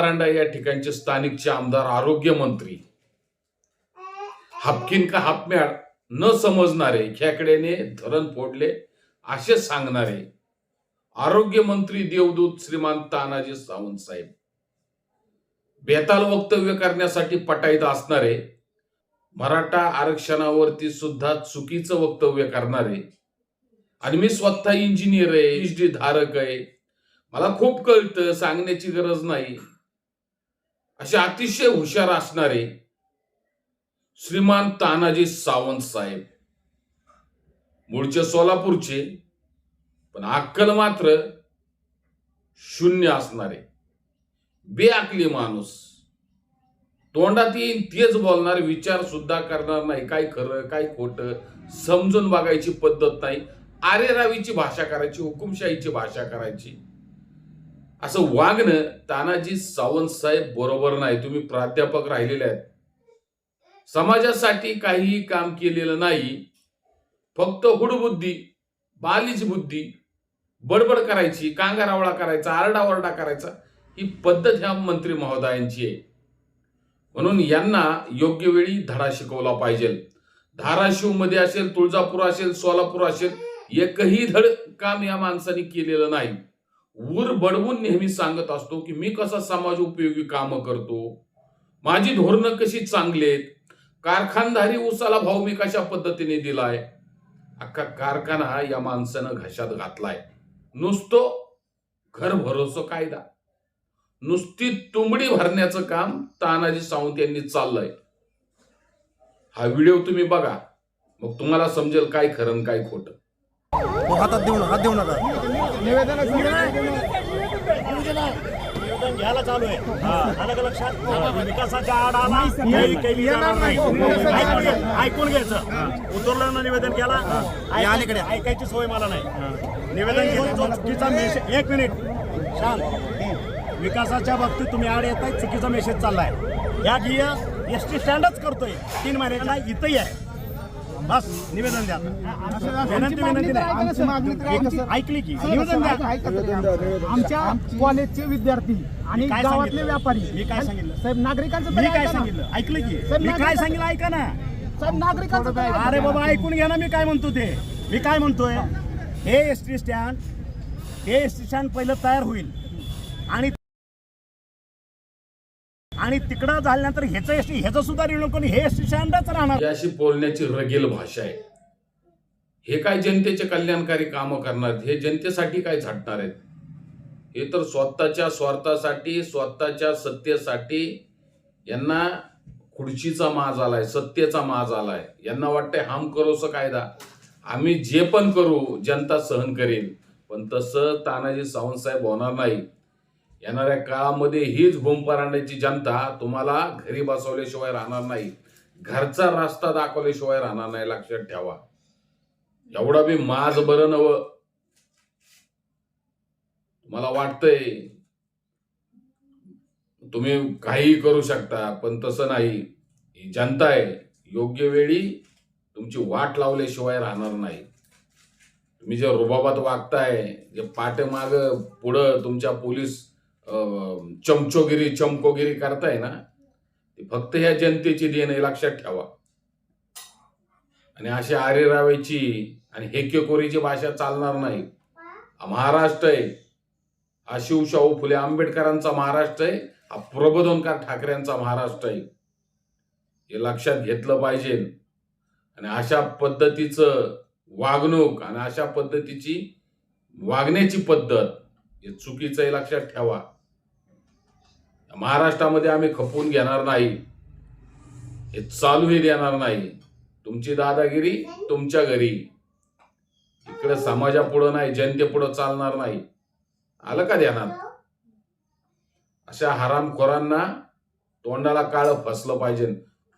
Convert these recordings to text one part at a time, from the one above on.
परांडा या ठिकाणचे स्थानिकचे आमदार आरोग्य मंत्री. हापकिन का हापम्याड न समजणारे खेकड्याने धरण फोडले असे सांगणारे आरोग्यमंत्री देवदूत श्रीमान तानाजी सावंत साहेब. बेताल वक्तव्य करण्यासाठी पटाईत असणारे मराठा आरक्षणावरती सुद्धा चुकीचं वक्तव्य करणारे आणि मी स्वतः इंजिनियर आहे डी धारक आहे. मला खूप कळतं सांगण्याची गरज नाही. असे अतिशय हुशार असणारे श्रीमान तानाजी सावंत साहेब. मूळचे सोलापूरचे पण अक्कल मात्र शून्य असणारे. बेअकली माणूस. तोंडात येईन तेच बोलणार विचार सुद्धा करणार नाही. काय खरं काय खोटं समजून बघायची पद्धत नाही. आरेरावीची भाषा करायची हुकुमशाहीची भाषा करायची. असं वागणं तानाजी सावंत साहेब बरोबर नाही. तुम्ही प्राध्यापक राहिलेले आहेत. समाजासाठी काहीही काम केलेलं नाही. फक्त हुडबुद्धी बालीज बुद्धी बडबड करायची कांगारावळा करायचा आरडाओरडा करायचा ही पद्धत ह्या मंत्री महोदयांची आहे. म्हणून यांना योग्य वेळी धडा शिकवला पाहिजे. धाराशिवमध्ये असेल तुळजापूर असेल सोलापूर असेल एकही धड काम या माणसाने केलेलं नाही. ऊर बडवून नेहमी सांगत असतो की मी कसा समाज उपयोगी काम करतो? माझी धोरणं कशी चांगली आहेत? कारखानदारी उसाला भाव मी कशा पद्धतीने दिलाय? अख्खा कारखाना या माणसानं घशात घातलाय. नुसतो घर भरोसो कायदा. नुसती तुंबडी भरण्याचं काम तानाजी सावंत यांनी चाललंय. हा व्हिडिओ तुम्ही बघा. मग तुम्हाला समजेल काय खरं काय खोटं. हो, हातात देऊ नका हात देऊ नका. निवेदन घ्यायला चालू आहे. आलं का लक्षात? विकासाच्या नाही. ऐकून- ऐकून घ्यायचं. उतरलं ना निवेदन केला. अलीकडे. ऐकायची सवय मला नाही. निवेदन घेऊन जो चुकीचा मेसेज एक मिनिट शांत. विकासाच्या बाबतीत तुम्ही आड येताय चुकीचा मेसेज चाललाय. या गिया एस टी स्टँडच करतोय. तीन महिन्याला इथंही आहे. बस निवेदन द्या विनंती नाही. ऐकली की. निवेदन द्या. आमच्या कॉलेजचे विद्यार्थी आणि गावातले? व्यापारी. मी काय सांगितलं? साहेब नागरिकांचं मी काय. सांगितलं? ऐकलं की. मी काय सांगितलं? ऐका ना. साहेब नागरिकांचं. अरे बाबा ऐकून घ्या ना मी काय म्हणतो ते. मी काय म्हणतोय? हे एस टी स्टँड हे एस टी स्टँड पहिलं तयार होईल. आणि आणि तिकडं झाल्यानंतर ह्याचं एस टी ह्याचं सुद्धा रिणून हे एस टी स्टँडच राहणार. अशी बोलण्याची रगेल भाषा आहे. हे काय जनतेचे कल्याणकारी कामं करणार? हे जनतेसाठी काय झटणार आहेत? हे तर स्वतःच्या स्वार्थासाठी स्वतःच्या सत्तेसाठी यांना खुर्चीचा माज आलाय सत्तेचा माज आलाय. यांना वाटतंय हम करोस कायदा. आम्ही जे पण करू जनता सहन करेल पण तसं तानाजी सावंतसाहेब होणार नाही. येणाऱ्या काळामध्ये हीच भूमपरांड्याची जनता तुम्हाला घरी बसवल्याशिवाय राहणार नाही. घरचा रस्ता दाखवल्याशिवाय राहणार नाही लक्षात ठेवा. एवढा बी माझ बरं नव मला वाटतंय तुम्ही काहीही करू शकता पण तसं नाही. ही जनता आहे योग्य वेळी तुमची वाट लावल्याशिवाय राहणार नाही. तुम्ही जे रुबाबात वागताय जे पाठमाग पुढं तुमच्या पोलीस चमचोगिरी चमकोगिरी करताय ना ती फक्त ह्या जनतेची देण आहे लक्षात ठेवा. आणि अशी आरेरावायची आणि हेकेकोरीची भाषा चालणार नाही. महाराष्ट्र आहे. हा शिवशाहू फुले आंबेडकरांचा महाराष्ट्र आहे. हा प्रबोधनकार ठाकरेंचा महाराष्ट्र आहे. हे लक्षात घेतलं पाहिजे. आणि अशा पद्धतीचं वागणूक आणि अशा पद्धतीची वागण्याची पद्धत हे चुकीचं आहे लक्षात ठेवा. महाराष्ट्रामध्ये आम्ही खपवून घेणार नाही. हे चालूही देणार नाही. तुमची दादागिरी तुमच्या घरी. इकडे समाजापुढं नाही जनतेपुढं चालणार नाही. आलं का ध्यानात? अशा हरामखोरांना तोंडाला काळ फसलं पाहिजे.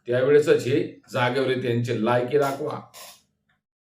त्यावेळेसच हे जागेवर त्यांची लायकी दाखवा.